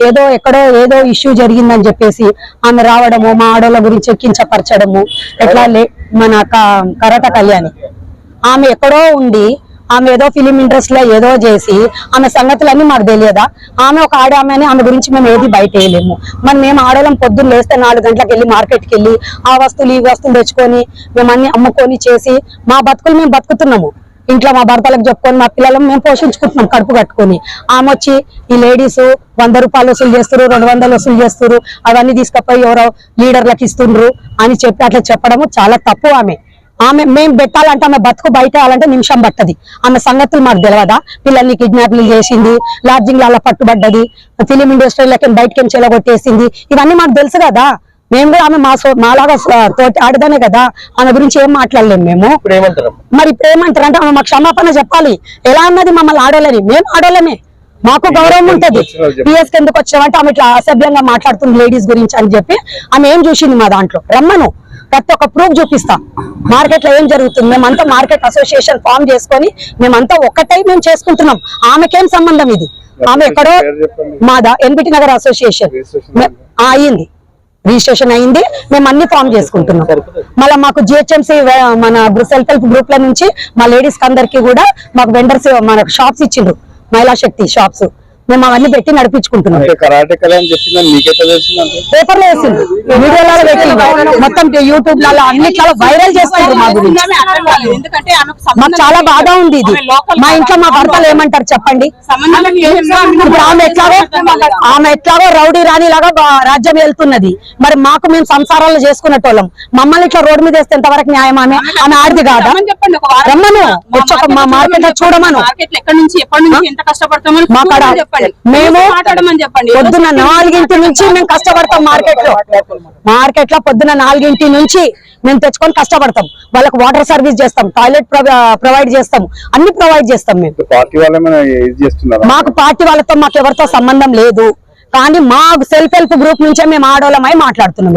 ఏదో ఎక్కడో ఏదో ఇష్యూ జరిగిందని చెప్పేసి ఆమె రావడము మా ఆడోళ్ళ గురించి ఎక్కించపరచడము ఎట్లా లే- మన కరట కళ్యాణి. ఆమె ఎక్కడో ఉండి ఆమె ఏదో ఫిలిం ఇండస్ట్రీ లో ఏదో చేసి ఆమె సంగతులన్నీ మాకు తెలియదా? ఆమె ఒక ఆడ అని ఆమె గురించి మేము ఏది బయట వేయలేము. మరి మేము ఆడవాళ్ళం పొద్దున్న లేస్తే నాలుగు గంటలకు వెళ్ళి మార్కెట్కి వెళ్ళి ఆ వస్తువులు ఈ వస్తువులు తెచ్చుకొని మేము అన్ని అమ్ముకొని చేసి మా బతుకులు మేము బతుకుతున్నాము. ఇంట్లో మా భర్తలకు చెప్పుకొని మా పిల్లలను మేము పోషించుకుంటున్నాం కడుపు కట్టుకొని. ఆమె వచ్చి ఈ లేడీస్ వంద రూపాయలు వసూలు చేస్తారు రెండు వందలు వసూలు చేస్తారు అవన్నీ తీసుకుపోయి ఎవరో లీడర్లకు ఇస్తుండ్రు అని చెప్పి అట్లా చెప్పడము చాలా తప్పు ఆమె. ఆమె మేము పెట్టాలంటే ఆమె బతుకు బయటేయాలంటే నిమిషం పట్టది. ఆమె సంగతులు మాకు తెలియదా పిల్లల్ని కిడ్నాప్లు చేసింది లాడ్జింగ్ అలా పట్టుబడ్డది ఫిలిం ఇండస్ట్రీలకి బయటకి చెలగొట్టేసింది ఇవన్నీ మాకు తెలుసు కదా. మేము కూడా ఆమె మా సో- మాలాగా తోటి ఆడదానే కదా. ఆమె గురించి ఏం మాట్లాడలేము మేము. మరి ఇప్పుడు ఏమంటారు అంటే ఆమె మాకు క్షమాపణ చెప్పాలి. ఎలా అన్నది మమ్మల్ని ఆడోళ్ళని మేము ఆడోళ్ళమే మాకు గౌరవం ఉంటది. పిఎస్ ఎందుకు వచ్చామంటే ఆమె ఇట్లా అసభ్యంగా మాట్లాడుతుంది లేడీస్ గురించి అని చెప్పి. ఆమె ఏం చూసింది మా దాంట్లో? రమ్మను. ప్రతి ఒక్క ప్రూఫ్ చూపిస్తాం. మార్కెట్లో ఏం జరుగుతుంది? మేమంతా మార్కెట్ అసోసియేషన్ ఫామ్ చేసుకొని మేమంతా ఒకటై మేము చేసుకుంటున్నాం. ఆమెకేం సంబంధం ఇది? ఆమె ఎక్కడో. మాదా ఎన్బిటి నగర్ అసోసియేషన్ మే- అయింది. రిజిస్ట్రేషన్ అయింది. మేము అన్ని ఫామ్ చేసుకుంటున్నాం. మళ్ళీ మాకు జిహెచ్ఎంసీ మన సెల్ఫ్ హెల్ప్ గ్రూప్ల నుంచి మా లేడీస్ అందరికి కూడా మాకు వెండర్స్ మన షాప్స్ ఇచ్చిండ్రు. మహిళా శక్తి షాప్స్. మేము అవన్నీ పెట్టి నడిపించుకుంటున్నాం. పేపర్లో వేసింది. మొత్తం యూట్యూబ్లలో అన్నిట్లో వైరల్ చేస్తున్నారు మా గురించి. మాకు చాలా. బాధ ఉంది ఇది. మా ఇంట్లో మా భర్తలు ఏమంటారు చెప్పండి? సంబంధం లేదు. ఇప్పుడు ఆమె ఎట్లాగో ఆమె ఎట్లాగో రౌడీ రాణి లాగా రాజ్యం వెళ్తున్నది. మరి మాకు మేము సంసారాలు చేసుకునేటోళ్ళం. మమ్మల్ని ఇట్లా రోడ్డు మీద వేస్తే ఎంతవరకు న్యాయం? ఆమె ఆమె ఆడిది కాదా? రమ్మని. చెప్పండి ఒక వారం. రమ్మను మా వచ్చి ఒక మా మార్కెట్లో చూడమను. మార్కెట్లో ఎక్కడి నుంచి ఎప్పటి నుంచి ఎంత కష్టపడతామని మా కాడ చెప్పండి. మేము మాట్లాడమని చెప్పండి. పొద్దున్న నాలుగింటి నుంచి మేము కష్టపడతాం మార్కెట్లో మార్కెట్లో పొద్దున్న నాలుగింటి నుంచి మేము తెచ్చుకొని కష్టపడతాం. వాళ్ళకి వాటర్ సర్వీస్ చేస్తాం టాయిలెట్ ప్రొవైడ్ చేస్తాం అన్ని ప్రొవైడ్ చేస్తాం మేము. మాకు పార్టీ వాళ్ళతో మాకు ఎవరితో సంబంధం లేదు. కానీ మా సెల్ఫ్ హెల్ప్ గ్రూప్ నుంచే మేము ఆడోళ్ళమై మాట్లాడుతున్నాం.